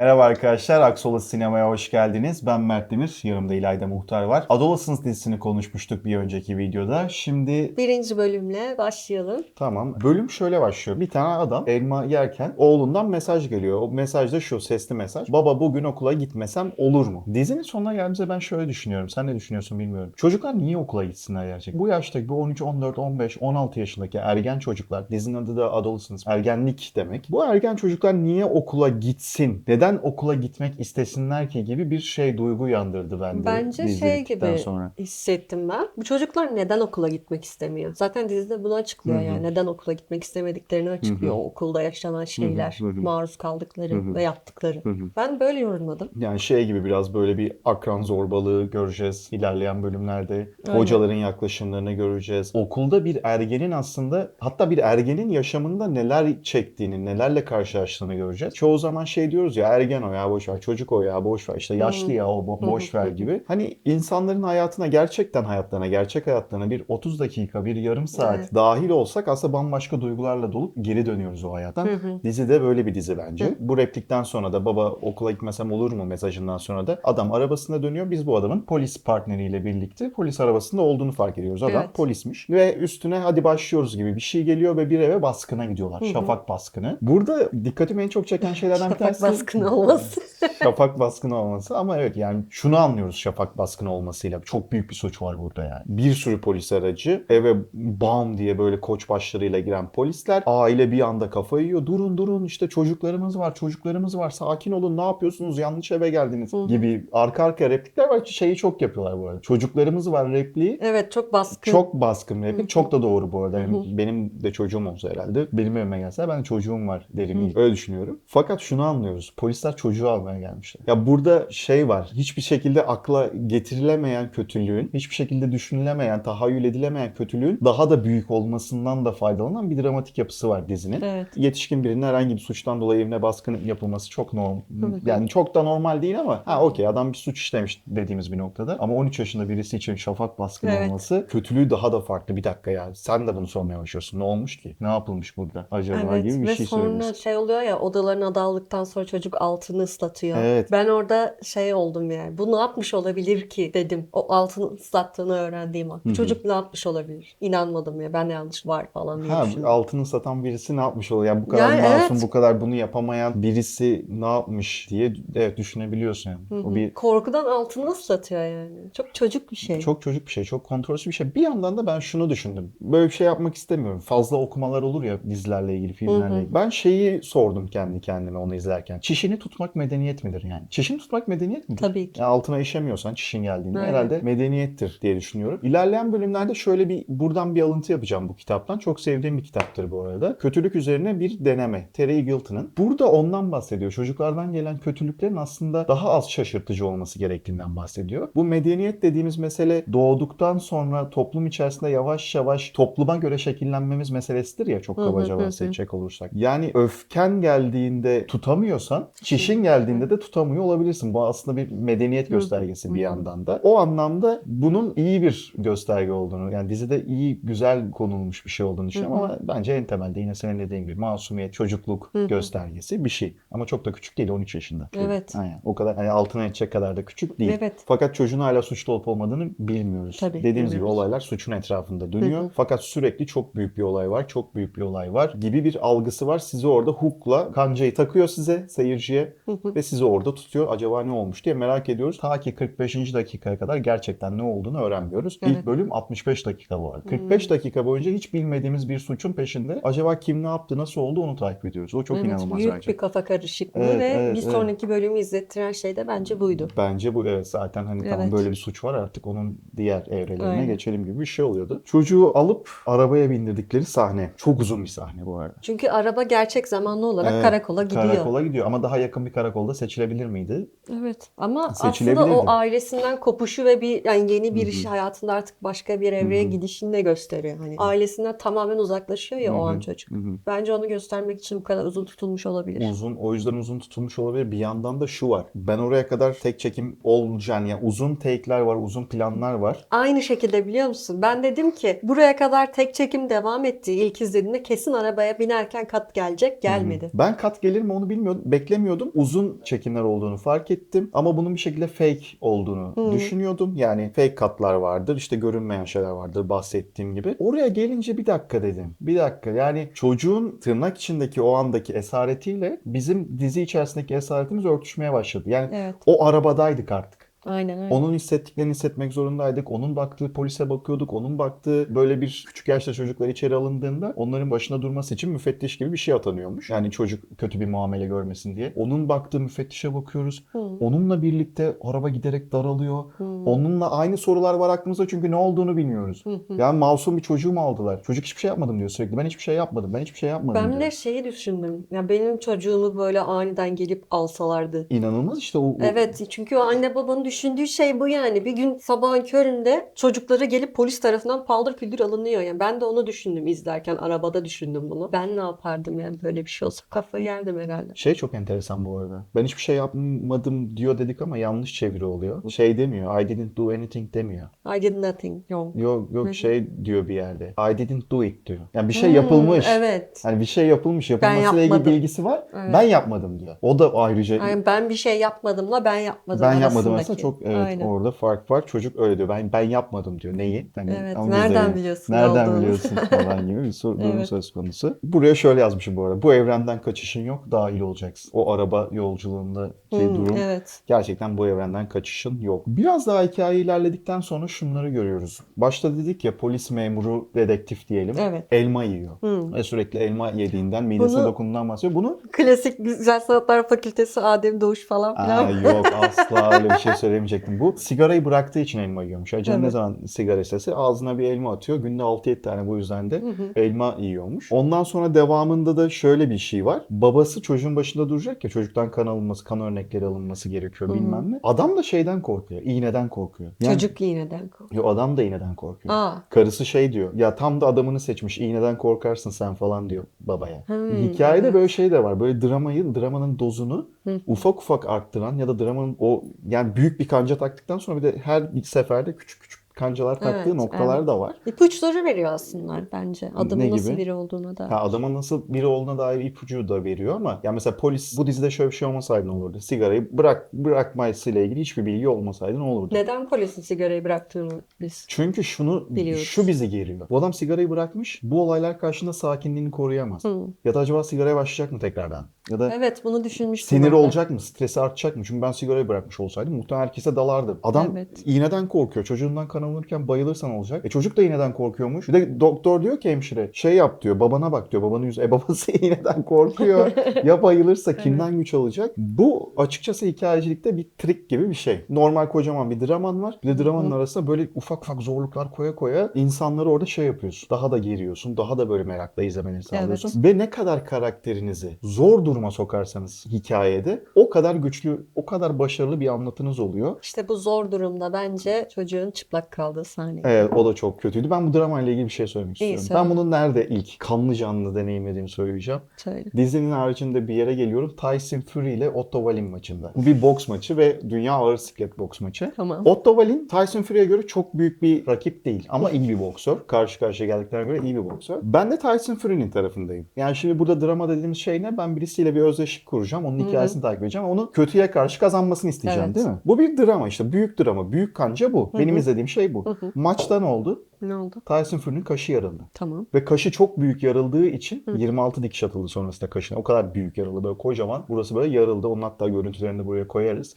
Merhaba arkadaşlar, Aksola Sinema'ya hoş geldiniz. Ben Mert Demir, yanımda İlayda Muhtar var. Adolescence dizisini konuşmuştuk bir önceki videoda. Şimdi Birinci bölümle başlayalım. tamam, bölüm şöyle başlıyor. Bir tane adam elma yerken oğlundan mesaj geliyor. O mesaj da şu, sesli mesaj. Baba bugün okula gitmesem olur mu? Dizinin sonuna geldiğimizde ben şöyle düşünüyorum. Sen ne düşünüyorsun bilmiyorum. Çocuklar niye okula gitsinler gerçekten? Bu yaştaki bu 13, 14, 15, 16 yaşındaki ergen çocuklar, dizinin adı da Adolescence, ergenlik demek. Bu ergen çocuklar niye okula gitsin? Neden okula gitmek istesinler ki gibi bir şey duygu uyandırdı bende. Bence şey gibi sonra. hissettim ben. Bu çocuklar neden okula gitmek istemiyor? Zaten dizide bunu açıklıyor yani. Neden okula gitmek istemediklerini açıklıyor. Hı hı. O okulda yaşanan şeyler, hı hı. maruz kaldıkları Hı hı. ve yaptıkları. Hı hı. Ben böyle yorumladım. Yani şey gibi biraz böyle bir akran zorbalığı göreceğiz ilerleyen bölümlerde. Aynen. Hocaların yaklaşımlarını göreceğiz. Okulda bir ergenin aslında hatta bir ergenin yaşamında neler çektiğini, nelerle karşılaştığını göreceğiz. Çoğu zaman şey diyoruz ya ergen o ya boş ver, çocuk o ya boş ver, işte yaşlı ya o bo- boş ver gibi. Hani insanların hayatına gerçekten hayatlarına, gerçek hayatlarına bir 30 dakika, bir yarım saat Evet. dahil olsak aslında bambaşka duygularla dolup geri dönüyoruz o hayattan. Dizi de böyle bir dizi bence. Bu replikten sonra da baba okula gitmesem olur mu mesajından sonra da adam arabasına dönüyor. Biz bu adamın polis partneriyle birlikte polis arabasında olduğunu fark ediyoruz. Adam Evet. polismiş ve üstüne hadi başlıyoruz gibi bir şey geliyor ve bir eve baskına gidiyorlar. Şafak baskını. Burada dikkatimi en çok çeken şeylerden bir Şafak tanesi baskını olması. Şafak baskını olması ama evet yani şunu anlıyoruz şafak baskını olmasıyla. Çok büyük bir suç var burada yani. Bir sürü polis aracı eve bam diye böyle koç başlarıyla giren polisler. Aile bir anda kafayı yiyor. Durun durun işte çocuklarımız var çocuklarımız var sakin olun ne yapıyorsunuz yanlış eve geldiniz Hı gibi arka arkaya replikler var şeyi çok yapıyorlar bu arada. Çocuklarımız var repliği. evet çok baskın. Çok baskın replik. Hı. Çok da doğru bu arada. Yani hı. benim de çocuğum olsa herhalde. Benim evime gelse ben de çocuğum var derim. Hı. Öyle düşünüyorum. Fakat şunu anlıyoruz. Polisler çocuğu almaya gelmişler. Ya burada şey var. Hiçbir şekilde akla getirilemeyen kötülüğün, hiçbir şekilde düşünülemeyen, tahayyül edilemeyen kötülüğün daha da büyük olmasından da faydalanan bir dramatik yapısı var dizinin. Evet. Yetişkin birinin herhangi bir suçtan dolayı evine baskın yapılması çok normal. Yani çok da normal değil ama ha okey adam bir suç işlemiş dediğimiz bir noktada. Ama 13 yaşında birisi için şafak baskını Evet. olması kötülüğü daha da farklı. Bir dakika ya sen de bunu sormaya başlıyorsun. Ne olmuş ki? Ne yapılmış burada acaba Evet gibi bir ve şey sonra söylüyorsun. şey oluyor ya odalarına daldıktan sonra çocuk altını ıslatıyor. Evet. Ben orada şey oldum yani. Bu ne yapmış olabilir ki dedim. O altını ıslattığını öğrendiğim an. Çocuk ne yapmış olabilir? İnanmadım ya. Ben yanlış var falan diye Ha, düşündüm. altını satan birisi ne yapmış oluyor? Yani bu kadar Yani masum, evet. bu kadar bunu yapamayan birisi ne yapmış diye evet düşünebiliyorsun yani. O bir Korkudan altını ıslatıyor yani. Çok çocuk bir şey. Çok çocuk bir şey, çok kontrolsüz bir şey. Bir yandan da ben şunu düşündüm. Böyle bir şey yapmak istemiyorum. Fazla okumalar olur ya dizilerle ilgili, filmlerle ilgili. Ben şeyi sordum kendi kendime onu izlerken. Çişini tutmak medeniyet midir yani? Çişini tutmak medeniyet midir? Tabii ki. Yani altına işemiyorsan çişin geldiğinde Aynen. herhalde medeniyettir diye düşünüyorum. İlerleyen bölümlerde şöyle bir buradan bir alıntı yapacağım bu kitaptan. Çok sevdiğim bir kitaptır bu arada. Kötülük üzerine bir deneme. Terry Eagleton'ın. Burada ondan bahsediyor. Çocuklardan gelen kötülüklerin aslında daha az şaşırtıcı olması gerektiğinden bahsediyor. Bu medeniyet dediğimiz mesele doğduktan sonra toplum içerisinde yavaş yavaş topluma göre şekillenmemiz meselesidir ya çok kabaca bahsedecek olursak. Yani öfken geldiğinde tutamıyorsan çişin geldiğinde de tutamıyor olabilirsin. Bu aslında bir medeniyet göstergesi bir yandan da. O anlamda bunun iyi bir gösterge olduğunu yani dizide iyi güzel konulmuş bir şey olduğunu düşünüyorum ama bence en temelde yine senin dediğin gibi masumiyet, çocukluk göstergesi bir şey. Ama çok da küçük değil 13 yaşında. Evet. Aynen. O kadar hani altına edecek kadar da küçük değil. Evet. Fakat çocuğun hala suçlu olup olmadığını bilmiyoruz. Tabii, Dediğimiz gibi bilmiyoruz. olaylar suçun etrafında dönüyor. Fakat sürekli çok büyük bir olay var, çok büyük bir olay var gibi bir algısı var. Sizi orada hook'la kancayı takıyor size, seyirciye ve sizi orada tutuyor. Acaba ne olmuş diye merak ediyoruz. Ta ki 45. dakikaya kadar gerçekten ne olduğunu öğrenmiyoruz. Evet. İlk bölüm 65 dakika bu arada. 45 dakika boyunca hiç bilmediğimiz bir suçun peşinde. Acaba kim ne yaptı, nasıl oldu onu takip ediyoruz. O çok Evet, inanılmaz büyük bence. bir kafa karışıklığı Evet, ve evet, bir evet. sonraki bölümü izlettiren şey de bence buydu. Bence bu evet zaten hani Evet. böyle bir suç var artık onun diğer evrelerine Aynen. geçelim gibi bir şey oluyordu. Çocuğu alıp arabaya bindirdikleri sahne. Çok uzun bir sahne bu arada. Çünkü araba gerçek zamanlı olarak Evet, karakola gidiyor. Karakola gidiyor ama daha yakın bir karakolda seçilebilir miydi? Evet ama aslında o ailesinden kopuşu ve bir yani yeni bir Hı hı. iş hayatında artık başka bir evreye Hı hı. gidişini de gösteriyor. Hani ailesinden tamamen uzaklaşıyor ya o Hı an çocuk. Hı hı. Bence onu göstermek için bu kadar uzun tutulmuş olabilir. Uzun, o yüzden uzun tutulmuş olabilir. Bir yandan da şu var. Ben oraya kadar tek çekim olacağını yani uzun take'ler var, uzun planlar var. Aynı şekilde biliyor musun? Ben dedim ki buraya kadar tek çekim devam etti. İlk izlediğimde kesin arabaya binerken kat gelecek. Gelmedi. Ben kat gelir mi onu bilmiyordum. Beklemiyordum. Uzun çekimler olduğunu fark ettim. Ama bunun bir şekilde fake olduğunu Hı. düşünüyordum. Yani fake katlar vardır, işte görünmeyen şeyler vardır bahsettiğim gibi. Oraya gelince bir dakika dedim. Bir dakika yani çocuğun tırnak içindeki o andaki esaretiyle bizim dizi içerisindeki esaretimiz örtüşmeye başladı. Yani Evet. o arabadaydık artık. Aynen öyle. Onun hissettiklerini hissetmek zorundaydık. Onun baktığı polise bakıyorduk. Onun baktığı böyle bir küçük yaşta çocuklar içeri alındığında onların başında durması için müfettiş gibi bir şey atanıyormuş. Yani çocuk kötü bir muamele görmesin diye. Onun baktığı müfettişe bakıyoruz. Hı. Onunla birlikte araba giderek daralıyor. Hı. Onunla aynı sorular var aklımızda çünkü ne olduğunu bilmiyoruz. Hı hı. Yani masum bir çocuğu mu aldılar? Çocuk hiçbir şey yapmadım diyor sürekli. Ben hiçbir şey yapmadım. Ben hiçbir şey yapmadım Ben diyor. de şeyi düşündüm. Ya benim çocuğumu böyle aniden gelip alsalardı. İnanılmaz işte o, o- Evet çünkü o anne babanın düşündüğü şey bu yani. Bir gün sabahın köründe çocukları gelip polis tarafından paldır küldür alınıyor. Yani ben de onu düşündüm izlerken. Arabada düşündüm bunu. Ben ne yapardım yani böyle bir şey olsa kafayı yerdim herhalde. Şey çok enteresan bu arada. Ben hiçbir şey yapmadım diyor dedik ama yanlış çeviri oluyor. Şey demiyor. I didn't do anything demiyor. I did nothing. Yok. Yok yok şey diyor bir yerde. I didn't do it diyor. Yani bir şey Hmm, yapılmış. Evet. Hani bir şey yapılmış. Yapılmasıyla ilgili bilgisi var. Evet. Ben yapmadım diyor. O da ayrıca Yani ben bir şey yapmadımla ben yapmadım ben yapmadım aslında çok evet Aynen. orada fark var. Çocuk öyle diyor. Ben ben yapmadım diyor. Neyi? Hani Evet, nereden de- biliyorsun Nereden olduğunu? biliyorsun falan gibi bir soru durum Evet. söz konusu. Buraya şöyle yazmışım bu arada. Bu evrenden kaçışın yok. Dahil olacaksın. O araba yolculuğundaki Hmm, durum evet. Gerçekten bu evrenden kaçışın yok. Biraz daha hikaye ilerledikten sonra şunları görüyoruz. Başta dedik ya polis memuru dedektif diyelim. Evet. Elma yiyor. Hmm. Ve sürekli elma yediğinden, midesine dokunduğundan bahsediyor. Bunu Klasik Güzel Sanatlar Fakültesi Adem Doğuş falan Aa, filan. yok asla öyle bir şey söylemeyecektim. Bu sigarayı bıraktığı için elma yiyormuş. Acaba ne Evet. zaman sigara istese ağzına bir elma atıyor. Günde 6-7 tane bu yüzden de Hı hı. elma yiyormuş. Ondan sonra devamında da şöyle bir şey var. Babası çocuğun başında duracak ya çocuktan kan alınması, kan örnekleri alınması gerekiyor Hı hı. bilmem ne. Adam da şeyden korkuyor. iğneden korkuyor. Yani, Çocuk iğneden korkuyor. Yo, adam da iğneden korkuyor. Aa. Karısı şey diyor. Ya tam da adamını seçmiş. iğneden korkarsın sen falan diyor babaya. Hmm, Hikayede evet. böyle şey de var. Böyle dramayı, dramanın dozunu Hı. ufak ufak arttıran ya da dramanın o yani büyük bir kanca taktıktan sonra bir de her seferde küçük kancalar taktığı Evet, noktalar evet. da var. İpuçları veriyor aslında bence. Adamın Ne nasıl gibi? biri olduğuna da. Ha, adama nasıl biri olduğuna dair ipucu da veriyor ama ya mesela polis bu dizide şöyle bir şey olmasaydı ne olurdu? Sigarayı bırak bırakmasıyla ilgili hiçbir bilgi olmasaydı ne olurdu? Neden polisin sigarayı bıraktığını biz Çünkü şunu Biliyoruz. şu bizi geriyor. Bu adam sigarayı bırakmış. Bu olaylar karşısında sakinliğini koruyamaz. Hı. Ya da acaba sigaraya başlayacak mı tekrardan? Ya da Evet bunu düşünmüştüm. Sinir olacak mı? Stresi artacak mı? Çünkü ben sigarayı bırakmış olsaydım muhtemelen herkese dalardım. Adam Evet. iğneden korkuyor. Çocuğundan kan alınırken bayılırsan olacak. E çocuk da iğneden korkuyormuş. Bir de doktor diyor ki hemşire şey yap diyor. Babana bak diyor. Babanın yüzü. E babası iğneden korkuyor. ya bayılırsa kimden güç alacak? Bu açıkçası hikayecilikte bir trik gibi bir şey. Normal kocaman bir draman var. Bir de dramanın arasında böyle ufak ufak zorluklar koya koya insanları orada şey yapıyorsun. Daha da geriyorsun. Daha da böyle merakla izlemeni sağlıyorsun. Ve ne kadar karakterinizi zor duruma sokarsanız hikayede o kadar güçlü, o kadar başarılı bir anlatınız oluyor. İşte bu zor durumda bence çocuğun çıplak kaldığı sahne. Evet o da çok kötüydü. Ben bu dramayla ilgili bir şey söylemek İyi, istiyorum. söyle. Ben bunu nerede ilk kanlı canlı deneyimlediğimi söyleyeceğim. Söyle. Dizinin haricinde bir yere geliyorum. Tyson Fury ile Otto Wallin maçında. Bu bir boks maçı ve dünya ağır siklet boks maçı. Tamam. Otto Wallin Tyson Fury'e göre çok büyük bir rakip değil ama iyi bir boksör. Karşı karşıya geldiklerine göre iyi bir boksör. Ben de Tyson Fury'nin tarafındayım. Yani şimdi burada drama dediğimiz şey ne? Ben birisiyle bir özdeşlik kuracağım. Onun hikayesini takip edeceğim. Onu kötüye karşı kazanmasını isteyeceğim Evet. değil mi? Bu bir drama işte. Büyük drama. Büyük kanca bu. Benim izlediğim şey bu. Hı hı. Maçta ne oldu? Ne oldu? Tyson Fury'nin kaşı yarıldı. Tamam. Ve kaşı çok büyük yarıldığı için Hı. 26 dikiş atıldı sonrasında kaşına. O kadar büyük yarıldı böyle kocaman. Burası böyle yarıldı. Onun hatta görüntülerini de buraya koyarız.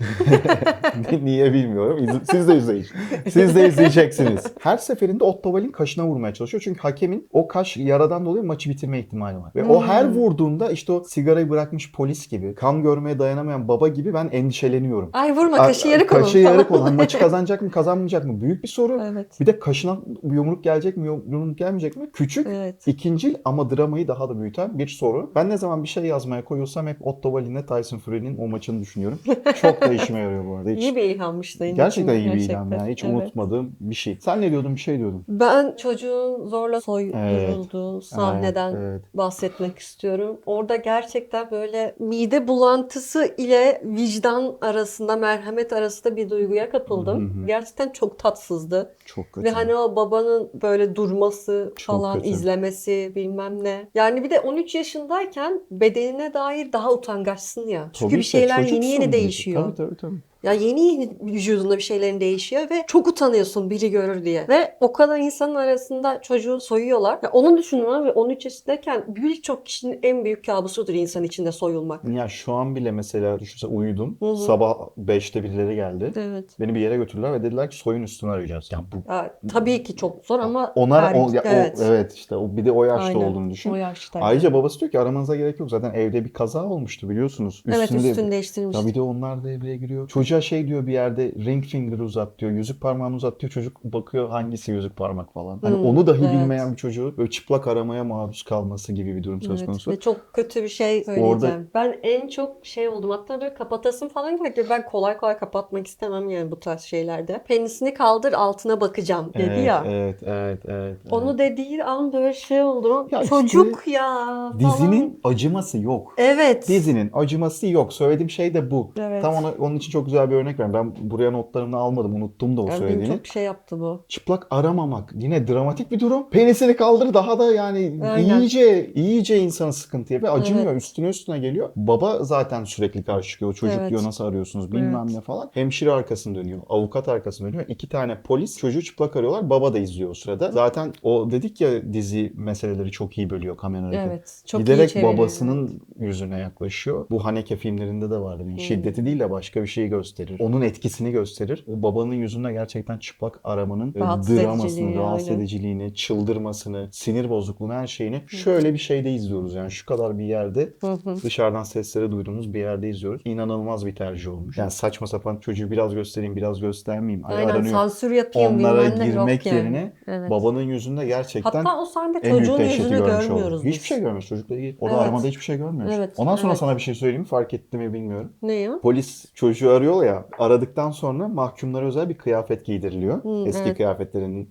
Niye bilmiyorum. Siz de izleyin. Siz de izleyeceksiniz. Her seferinde Otto Wallin kaşına vurmaya çalışıyor. Çünkü hakemin o kaş yaradan dolayı maçı bitirme ihtimali var. Ve o Hmm. her vurduğunda işte o sigarayı bırakmış polis gibi, kan görmeye dayanamayan baba gibi ben endişeleniyorum. Ay vurma kaşı yarık onun Kaşı yarık falan. olan. Maçı kazanacak mı kazanmayacak mı? Büyük bir soru. Evet. Bir de kaşına yumruk gelecek mi yumruk gelmeyecek mi? Küçük Evet. İkincil ama dramayı daha da büyüten bir soru. Ben ne zaman bir şey yazmaya koyulsam hep Otto Wallin'le Tyson Fury'nin o maçını düşünüyorum. Çok da işime yarıyor bu arada. Hiç, İyi bir ilhammış senin gerçekten için. iyi bir ilham yani. Hiç Evet. unutmadığım bir şey. Sen ne diyordun? Bir şey diyordun. Ben çocuğun zorla soyulduğu sahneden Evet, evet. bahsetmek istiyorum. Orada gerçekten böyle mide bulantısı ile vicdan arasında, merhamet arasında bir duyguya kapıldım. Hı hı. Gerçekten çok tatsızdı. Çok kötü. Ve hani o baba babanın böyle durması Çok falan kötü. izlemesi bilmem ne. Yani bir de 13 yaşındayken bedenine dair daha utangaçsın ya. Çünkü Tabii bir şeyler yeni yeni değişiyor. Tabii tabii tabii. Ya yeni yeni vücudunda bir şeylerin değişiyor ve çok utanıyorsun biri görür diye. Ve o kadar insanın arasında çocuğu soyuyorlar. Ya onu düşünün abi 13 yaşındayken birçok kişinin en büyük kabusudur insan içinde soyulmak. Ya şu an bile mesela düşünse uyudum. Hı hı. Sabah 5'te birileri geldi. Evet. Beni bir yere götürdüler ve dediler ki soyun üstünü arayacağız. Ya bu Ya, tabii ki çok zor ama Onlar o, ya, o- evet. evet. işte o bir de o yaşta Aynen. olduğunu düşün. O yaşta. Ayrıca babası diyor ki aramanıza gerek yok. Zaten evde bir kaza olmuştu biliyorsunuz. evet Üstünde- üstünü değiştirmiş. Ya bir de onlar devreye giriyor. Çocuğa şey diyor bir yerde ring finger uzat diyor. Yüzük parmağını uzat diyor. Çocuk bakıyor hangisi yüzük parmak falan. Hani Hmm, onu dahi evet. bilmeyen bir çocuğu böyle çıplak aramaya maruz kalması gibi bir durum söz Evet, konusu. ve çok kötü bir şey söyleyeceğim. Orada- Ben en çok şey oldum hatta böyle kapatasım falan geldi. Ben kolay kolay kapatmak istemem yani bu tarz şeylerde. Penisini kaldır altına bakacağım dedi evet, ya. Evet, evet, evet. Onu evet. dediği an böyle şey oldu. Ya Çocuk ya falan. Dizinin acıması yok. Evet. Dizinin acıması yok. Söylediğim şey de bu. Evet. Tam ona, onun için çok güzel bir örnek vereyim. Ben buraya notlarımı almadım. Unuttum da o Yani söylediğini. çok şey yaptı bu. Çıplak aramamak. Yine dramatik bir durum. Penisini kaldır daha da yani Aynen. iyice iyice insanı sıkıntıya ve acımıyor. Evet. Üstüne üstüne geliyor. Baba zaten sürekli karşı çıkıyor. Çocuk Evet. diyor nasıl arıyorsunuz bilmem Evet. ne falan. Hemşire arkasını dönüyor. Avukat arkasını dönüyor. İki tane polis çocuğu çıplak arıyorlar. Baba da izliyor o sırada. Zaten o dedik ya dizi meseleleri çok iyi bölüyor kamera. Evet. Çok iyi Giderek çeviriyor. babasının yüzüne yaklaşıyor. Bu Haneke filmlerinde de vardı. Yani Hmm. Şiddeti değil de başka bir şeyi gösterir. Onun etkisini gösterir. O babanın yüzünde gerçekten çıplak aramanın e, Rahatsız dramasını, ediciliği, rahatsız aynen. ediciliğini, çıldırmasını, sinir bozukluğunu her şeyini şöyle bir şeyde izliyoruz. Yani şu kadar bir yerde dışarıdan sesleri duyduğumuz bir yerde izliyoruz. İnanılmaz bir tercih olmuş. Yani saçma sapan çocuğu biraz göstereyim, biraz göstermeyeyim. Ay, Aynen aranıyor. sansür yapayım Onlara girmek yani. yerine Evet. babanın yüzünde gerçekten Hatta o sahnede en büyük çocuğun dehşeti yüzünü görmüş görmüyoruz olduk. biz. Hiçbir şey görmüyoruz çocukla ilgili. Orada Evet. aramada hiçbir şey görmüyoruz. Evet, Ondan sonra evet. sana bir şey söyleyeyim mi? Fark etti mi bilmiyorum. Ne ya? Polis çocuğu arıyor ya. Aradıktan sonra mahkumlara özel bir kıyafet giydiriliyor. Hı, Eski evet. kıyafetlerini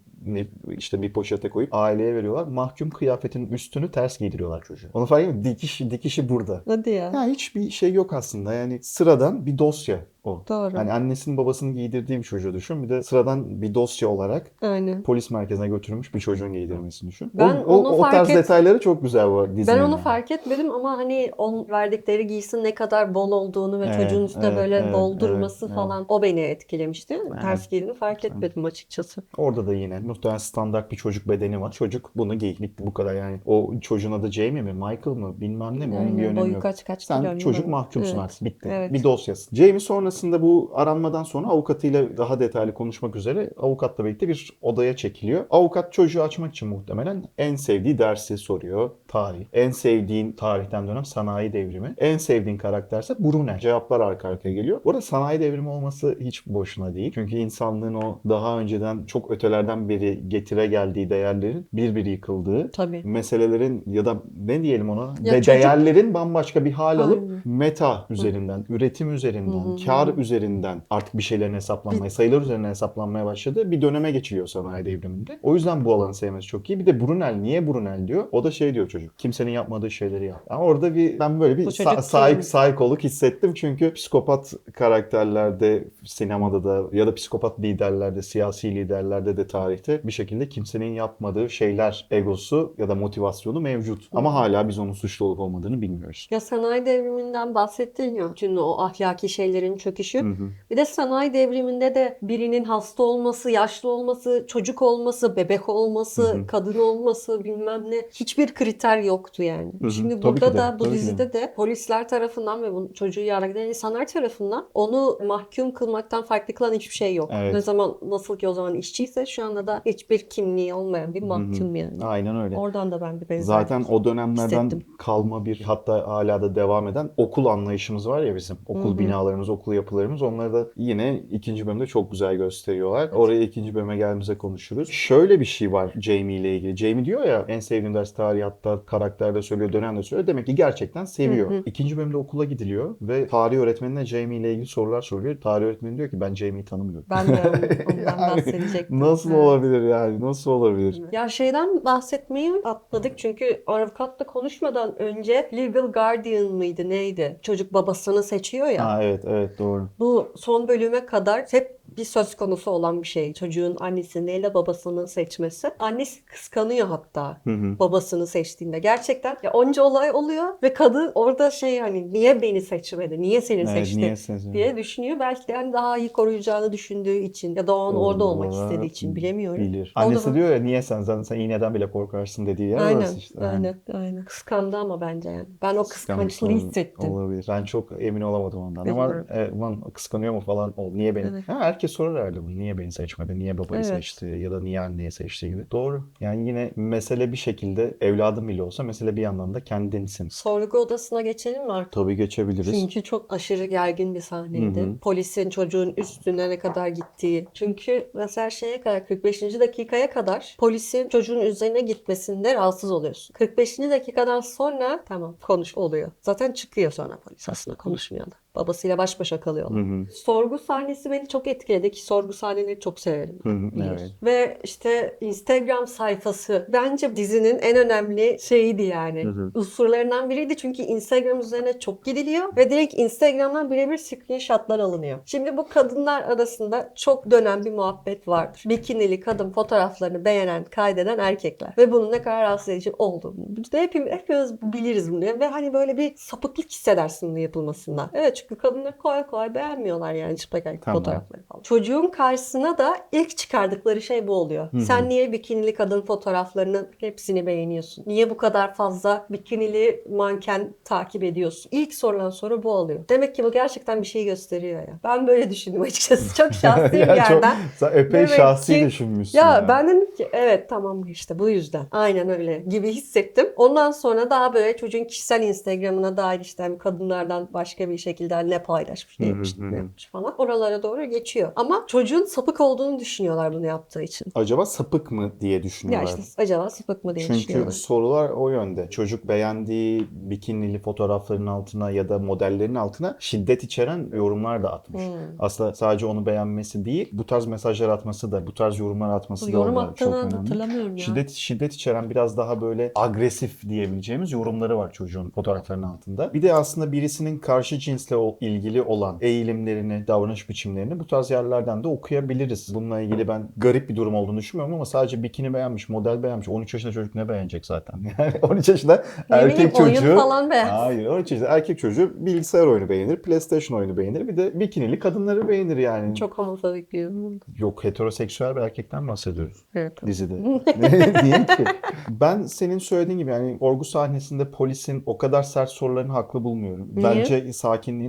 işte bir poşete koyup aileye veriyorlar. Mahkum kıyafetinin üstünü ters giydiriyorlar çocuğa. Onu fark ettin mi? Dikiş, dikişi burada. Hadi ya. Ya hiçbir şey yok aslında. Yani sıradan bir dosya o. Doğru. Hani annesinin babasının giydirdiği bir çocuğu düşün. Bir de sıradan bir dosya olarak Aynen. polis merkezine götürülmüş bir çocuğun giydirmesini düşün. Ben o, o, onu o fark tarz et- detayları çok güzel var dizinin. Ben onu yani. fark etmedim ama hani on verdikleri giysin ne kadar bol olduğunu ve Evet, çocuğun üstüne evet, böyle evet, doldurması evet, falan o beni etkilemişti. Evet. Ters giydiğini fark etmedim açıkçası. Orada da yine muhtemelen standart bir çocuk bedeni var. Çocuk bunu giy. Bitti bu kadar yani. O çocuğun adı Jamie mi? Michael mı? Bilmem ne mi? Onun bir Aynen. önemi Boyu yok. kaç kaç Sen çocuk mahkumsun Evet. artık. Bitti. Evet. Bir dosyasın. Jamie sonrasında bu aranmadan sonra avukatıyla daha detaylı konuşmak üzere avukatla birlikte bir odaya çekiliyor. Avukat çocuğu açmak için muhtemelen en sevdiği dersi soruyor. Tarih. En sevdiğin tarihten dönem sanayi devrimi. En sevdiğin karakterse Brunel. Cevaplar arka arkaya geliyor. Bu arada sanayi devrimi olması hiç boşuna değil. Çünkü insanlığın o daha önceden çok ötelerden beri getire geldiği değerlerin bir bir yıkıldığı Tabii. meselelerin ya da ne diyelim ona Ya de çocuk- değerlerin bambaşka bir hal alıp Aynen. meta üzerinden, üretim üzerinden, Hı hı. Kar üzerinden artık bir şeylerin hesaplanmaya, sayılar üzerinden hesaplanmaya başladığı bir döneme geçiliyor sanayi devriminde. O yüzden bu alanı sevmesi çok iyi. Bir de Brunel niye Brunel diyor? O da şey diyor çocuk. Kimsenin yapmadığı şeyleri yap. Ama orada bir ben böyle bir sa- sahip sahikoluk hissettim çünkü psikopat karakterlerde sinemada da ya da psikopat liderlerde, siyasi liderlerde de tarihte bir şekilde kimsenin yapmadığı şeyler egosu ya da motivasyonu mevcut. Ama hala biz onun suçlu olup olmadığını bilmiyoruz. Ya sanayi devriminden bahsettin ya. Bütün o ahlaki şeylerin çöküşü. Hı hı. Bir de sanayi devriminde de birinin hasta olması, yaşlı olması, çocuk olması, bebek olması, Hı hı. kadın olması bilmem ne hiçbir kriter yoktu yani. Hı hı. Şimdi Tabii burada de, da bu tabii dizide de polisler tarafından ve bu çocuğu yargılayan insanlar tarafından onu mahkum kılmaktan farklı kılan hiçbir şey yok. Evet. Ne zaman nasıl ki o zaman işçiyse şu anda da hiçbir kimliği olmayan bir mahkum yani. Aynen öyle. Oradan da ben bir benzerlik Zaten o dönemlerden hissettim. kalma bir hatta hala da devam eden okul anlayışımız var ya bizim. Okul Hı hı. binalarımız, okul yapılarımız onları da yine ikinci bölümde çok güzel gösteriyorlar. Oraya ikinci bölüme geldiğimizde konuşuruz. Şöyle bir şey var Jamie ile ilgili. Jamie diyor ya en sevdiğim ders tarih hatta karakter de söylüyor, dönem de söylüyor. Demek ki gerçekten seviyor. Hı hı. İkinci bölümde okula gidiliyor ve tarih öğretmenine Jamie ile ilgili sorular soruyor. Tarih öğretmeni diyor ki ben Jamie'yi tanımıyorum. Ben de ondan Yani bahsedecektim. Nasıl Evet. olabilir yani? Nasıl olabilir? Ya şeyden bahsetmeyi atladık çünkü avukatla konuşmadan önce Legal Guardian mıydı neydi? Çocuk babasını seçiyor ya. Ha evet evet doğru. Bu son bölüme kadar hep bir söz konusu olan bir şey. Çocuğun annesini ile babasını seçmesi. Annesi kıskanıyor hatta Hı hı. babasını seçtiğinde. Gerçekten ya onca olay oluyor ve kadın orada şey hani niye beni seçmedi? Niye seni Evet, seçti? niye seçmedi? diye düşünüyor. Belki de yani daha iyi koruyacağını düşündüğü için ya da o an orada olmak istediği için bilemiyorum. Bilir. O Annesi bu- diyor ya niye sen zaten sen iğneden bile korkarsın dediği yer Aynen, orası işte. Yani. aynen, aynen. Kıskandı ama bence yani. Ben o kıskançlığı hissettim. Olabilir. Ben çok emin olamadım ondan. Ama Bilmiyorum. e, ulan kıskanıyor mu falan ol. Niye beni? Evet. Ha, herkes sorar herhalde bunu. Niye beni seçmedi? Niye babayı Evet. seçti? Ya da niye anneyi seçti gibi. Doğru. Yani yine mesele bir şekilde evladım bile olsa mesele bir yandan da kendinsin. Sorgu odasına geçelim mi artık? Tabii geçebiliriz. Çünkü çok aşırı gergin bir sahneydi. Hı hı. Polisin çocuğun üstüne ne kadar gittiği. Çünkü mesela şeye kadar 45. dakikaya kadar polisin çocuğun üzerine gitmesinde rahatsız oluyorsun. 45. dakikadan sonra tamam konuş oluyor. Zaten çıkıyor sonra polis aslında konuşmuyor da. Babasıyla baş başa kalıyorlar. Hı hı. Sorgu sahnesi beni çok etkiledi ki sorgu sahneleri çok severim. Hı hı, evet. Ve işte Instagram sayfası bence dizinin en önemli şeyiydi yani. Hı hı. Unsurlarından biriydi çünkü Instagram üzerine çok gidiliyor ve direkt Instagram'dan birebir screenshotlar alınıyor. Şimdi bu kadınlar arasında çok dönen bir muhabbet vardır. Bikinili kadın fotoğraflarını beğenen, kaydeden erkekler ve bunun ne kadar rahatsız edici olduğunu. Hepimiz, hepimiz biliriz bunu ve hani böyle bir sapıklık hissedersin bunun yapılmasından. Evet çünkü kadınlar kolay kolay beğenmiyorlar yani çıplak erkek Tamam. fotoğrafları falan. Çocuğun karşısına da ilk çıkardıkları şey bu oluyor. Hı hı. Sen niye bikinili kadın fotoğraflarının hepsini beğeniyorsun? Niye bu kadar fazla bikinili manken takip ediyorsun? İlk sorulan soru bu oluyor. Demek ki bu gerçekten bir şey gösteriyor ya. Ben böyle düşündüm açıkçası. Çok şahsi bir çok- yerden. sen epey Demek şahsi ki- düşünmüşsün Ya, ya. ben dedim ki evet tamam işte bu yüzden. Aynen öyle gibi hissettim. Ondan sonra daha böyle çocuğun kişisel Instagram'ına dair işte kadınlardan başka bir şekilde ne paylaşmış, ne yapmış, ne yapmış falan. Oralara doğru geçiyor. Ama çocuğun sapık olduğunu düşünüyorlar bunu yaptığı için. Acaba sapık mı diye Ya düşünüyorlar. işte acaba sapık mı diye Çünkü düşünüyorlar. sorular o yönde. Çocuk beğendiği bikinili fotoğrafların altına ya da modellerin altına şiddet içeren yorumlar da atmış. Hmm. Aslında sadece onu beğenmesi değil, bu tarz mesajlar atması da, bu tarz yorumlar atması Bu da yorum orada çok attığını önemli. hatırlamıyorum ya. Şiddet şiddet içeren biraz daha böyle agresif diyebileceğimiz yorumları var çocuğun fotoğraflarının altında. Bir de aslında birisinin karşı cinsle ilgili olan eğilimlerini, davranış biçimlerini bu tarz yerlerden de okuyabiliriz. Bununla ilgili ben garip bir durum olduğunu düşünmüyorum ama sadece bikini beğenmiş, model beğenmiş. 13 yaşında çocuk ne beğenecek zaten? Yani 13 yaşında bileyim, erkek oyun çocuğu falan beğensin. Hayır 13 yaşında erkek çocuğu bilgisayar oyunu beğenir, PlayStation oyunu beğenir. Bir de bikinili kadınları beğenir yani. Çok homofobik bir yorum. Yok heteroseksüel bir erkekten bahsediyoruz Evet. dizide. Niye ki? Ben senin söylediğin gibi yani orgu sahnesinde polisin o kadar sert sorularını haklı bulmuyorum. Niye? Bence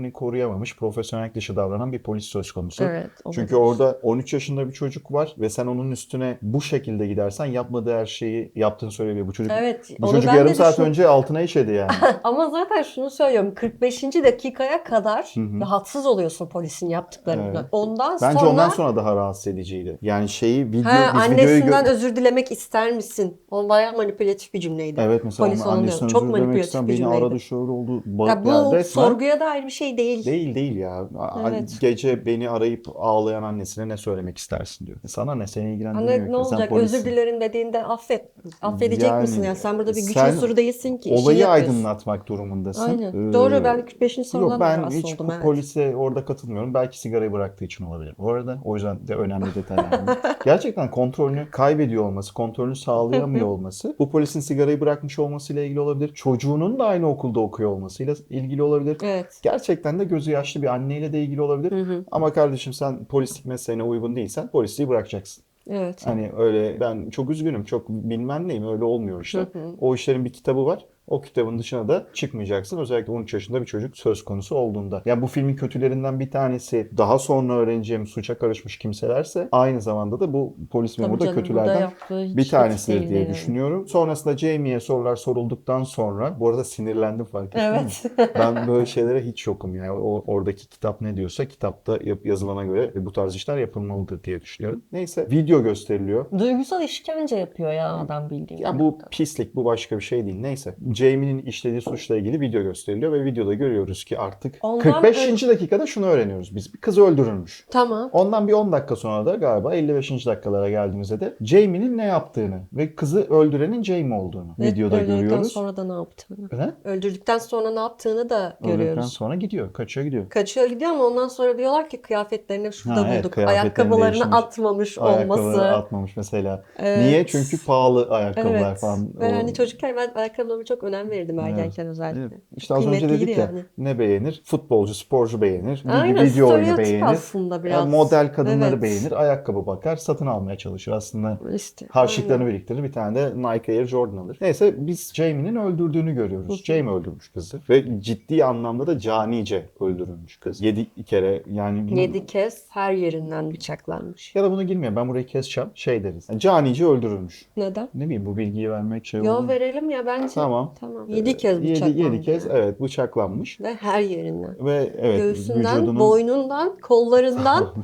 sakinliğini koruyamamış, profesyonel dışı davranan bir polis söz konusu. Evet. Çünkü orada 13 yaşında bir çocuk var ve sen onun üstüne bu şekilde gidersen yapmadığı her şeyi yaptığını söyleyebilir. Bu çocuk Evet. bu çocuk yarım saat düşün- önce altına işedi yani. Ama zaten şunu söylüyorum. 45. dakikaya kadar Hı hı. rahatsız oluyorsun polisin yaptıklarından. Evet. Ondan Bence sonra ondan sonra daha rahatsız ediciydi. Yani şeyi video Ha, biz videoyu annesinden gö- özür dilemek ister misin? O bayağı manipülatif bir cümleydi. Evet mesela Polis annesinden özür dilemek bir Beni aradı şöyle oldu. Ya bu resmen- sorguya dair bir şey değil. Değil değil ya. Evet. Gece beni arayıp ağlayan annesine ne söylemek istersin diyor. Sana ne seni ilgilendirmiyor Anne ne Sen olacak? polissin. Özür dilerim dediğinde affet. Affedecek Yani misin ya? Sen burada bir güç unsuru değilsin ki. Olayı aydınlatmak durumundasın. Aynen. Ee, Doğru ben 45. sorudan Yok ben hiç oldum. Evet. polise orada katılmıyorum. Belki sigarayı bıraktığı için olabilir. Bu arada o yüzden de önemli detay. yani. Gerçekten kontrolünü kaybediyor olması, kontrolünü sağlayamıyor olması, bu polisin sigarayı bırakmış olmasıyla ilgili olabilir. Çocuğunun da aynı okulda okuyor olmasıyla ilgili olabilir. Evet. Gerçekten de gözü yaşlı bir anneyle de ilgili olabilir. Hı hı. Ama kardeşim sen polislik mesleğine uygun değilsen polisliği bırakacaksın. Evet. Hani öyle ben çok üzgünüm çok bilmem neyim öyle olmuyor işte. Hı hı. O işlerin bir kitabı var. O kitabın dışına da çıkmayacaksın. Özellikle 13 yaşında bir çocuk söz konusu olduğunda. Ya bu filmin kötülerinden bir tanesi daha sonra öğreneceğim suça karışmış kimselerse aynı zamanda da bu polis memuru da kötülerden bir tanesidir diye yani. düşünüyorum. Sonrasında Jamie'ye sorular sorulduktan sonra bu arada sinirlendim fark ettin mi? Evet. Ben böyle şeylere hiç yokum yani. O oradaki kitap ne diyorsa kitapta yazılana göre bu tarz işler yapılmalıdır diye düşünüyorum. Neyse video gösteriliyor. Duygusal işkence yapıyor ya adam bildiğin. Ya bu pislik bu başka bir şey değil. Neyse. Jamie'nin işlediği suçla ilgili video gösteriliyor ve videoda görüyoruz ki artık Ondan 45. dakikada şunu öğreniyoruz biz. Bir kız öldürülmüş. Tamam. Ondan bir 10 dakika sonra da galiba 55. dakikalara geldiğimizde de Jamie'nin ne yaptığını ve kızı öldürenin Jamie olduğunu Ve videoda öldürdükten görüyoruz. sonra da ne yaptığını. Ne? Öldürdükten sonra ne yaptığını da Öldükten görüyoruz. sonra gidiyor. Kaçıyor gidiyor. Kaçıyor gidiyor ama ondan sonra diyorlar ki kıyafetlerini şurada Ha, evet, bulduk. kıyafetlerini Ayakkabılarını atmamış Ayakkabıları olması. atmamış mesela. Evet. Niye? Çünkü pahalı ayakkabılar Evet. falan. Ben O- hani çocukken ben ayakkabılarıma çok önem verirdim ergenken özellikle. Evet. İşte az önce dedik ya yani. ne beğenir? Futbolcu, sporcu beğenir. Aynen, video oyunu beğenir. aslında biraz. Yani model kadınları Evet. beğenir. Ayakkabı bakar. Satın almaya çalışır aslında. İşte. Harçlıklarını aynen. biriktirir. Bir tane de Nike Air Jordan alır. Neyse biz Jamie'nin öldürdüğünü görüyoruz. Jamie öldürmüş kızı. Ve ciddi anlamda da canice öldürülmüş kız. Yedi kere yani. Yedi kez her yerinden bıçaklanmış. Ya da bunu girmiyor. Ben burayı keseceğim. Şey deriz. Yani canice öldürülmüş. Neden? Ne bileyim bu bilgiyi vermek şey Yo oldu. verelim ya bence. Tamam. Tamam. Yedi kez Yedi, bıçaklanmış. yedi kez evet bıçaklanmış. Ve her yerinden. Ve evet Göğsünden, vücudunun boynundan, kollarından,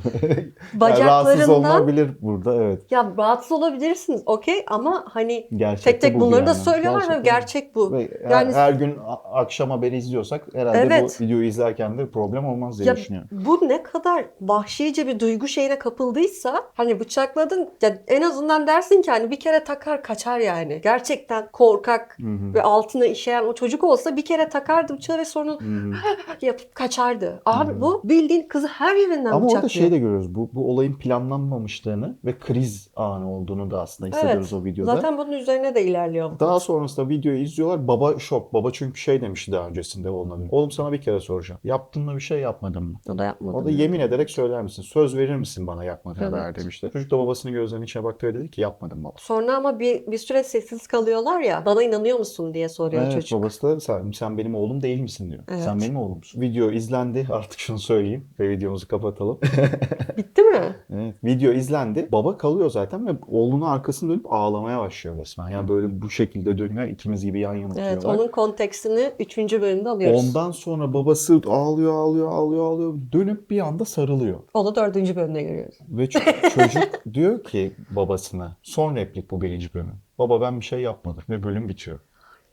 Yani rahatsız bacaklarından. olunabilir burada evet. Ya rahatsız olabilirsiniz okey ama hani Gerçekte tek tek bu bunları da yani. söylüyorlar ve Gerçekten bu. gerçek bu. Ve her, Yani- her gün akşam haberi izliyorsak herhalde Evet. bu videoyu izlerken de problem olmaz diye Ya düşünüyorum. bu ne kadar vahşice bir duygu şeyine kapıldıysa hani bıçakladın ya en azından dersin ki hani bir kere takar kaçar yani. Gerçekten korkak Hı hı. ve altına işeyen o çocuk olsa bir kere takardı bıçağı ve sonra hı. yapıp kaçardı. Abi Hı. bu bildiğin kızı her yerinden Ama bıçaklıyor. orada şey de görüyoruz. Bu, bu olayın planlanmamışlığını ve kriz anı olduğunu da aslında hissediyoruz o videoda. Zaten bunun üzerine de ilerliyor. Daha sonrasında videoyu izliyorlar. Baba şok. Baba çünkü şey demişti daha öncesinde oğluna. Oğlum sana bir kere soracağım. Yaptın mı bir şey yapmadın mı? O da yapmadı. O da yemin ederek söyler misin? Söz verir misin bana yapmadığına Evet. dair demişti. Çocuk da babasının gözlerinin içine baktı ve dedi ki yapmadım baba. Sonra ama bir, bir süre sessiz kalıyorlar ya bana inanıyor musun diye soruyor Evet çocuk. babası da sen, benim oğlum değil misin diyor. Evet. Sen benim oğlumsun. Video izlendi artık şunu söyleyeyim ve videomuzu kapatalım. Bitti mi? evet. Video izlendi. Baba kalıyor zaten ve oğlunun arkasını dönüp ağlamaya başlıyor resmen. Yani böyle bu şekilde dönüyor ikimiz gibi yan yana Evet onun kontekstini 3. bölümde alıyoruz. Ondan sonra babası ağlıyor ağlıyor ağlıyor ağlıyor dönüp bir anda sarılıyor. Onu 4. bölümde görüyoruz. Ve çocuk diyor ki babasına son replik bu birinci bölüm. Baba ben bir şey yapmadım ve bölüm bitiyor.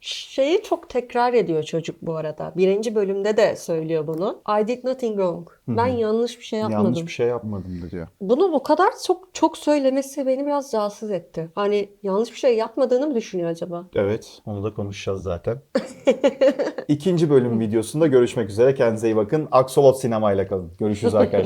Şeyi çok tekrar ediyor çocuk bu arada. Birinci bölümde de söylüyor bunu. I did nothing wrong. Ben yanlış bir şey yapmadım. Yanlış bir şey yapmadım da diyor. Bunu bu kadar çok çok söylemesi beni biraz rahatsız etti. Hani yanlış bir şey yapmadığını mı düşünüyor acaba? Evet, onu da konuşacağız zaten. İkinci bölüm videosunda görüşmek üzere. Kendinize iyi bakın. Aksolot sinemayla kalın. Görüşürüz arkadaşlar.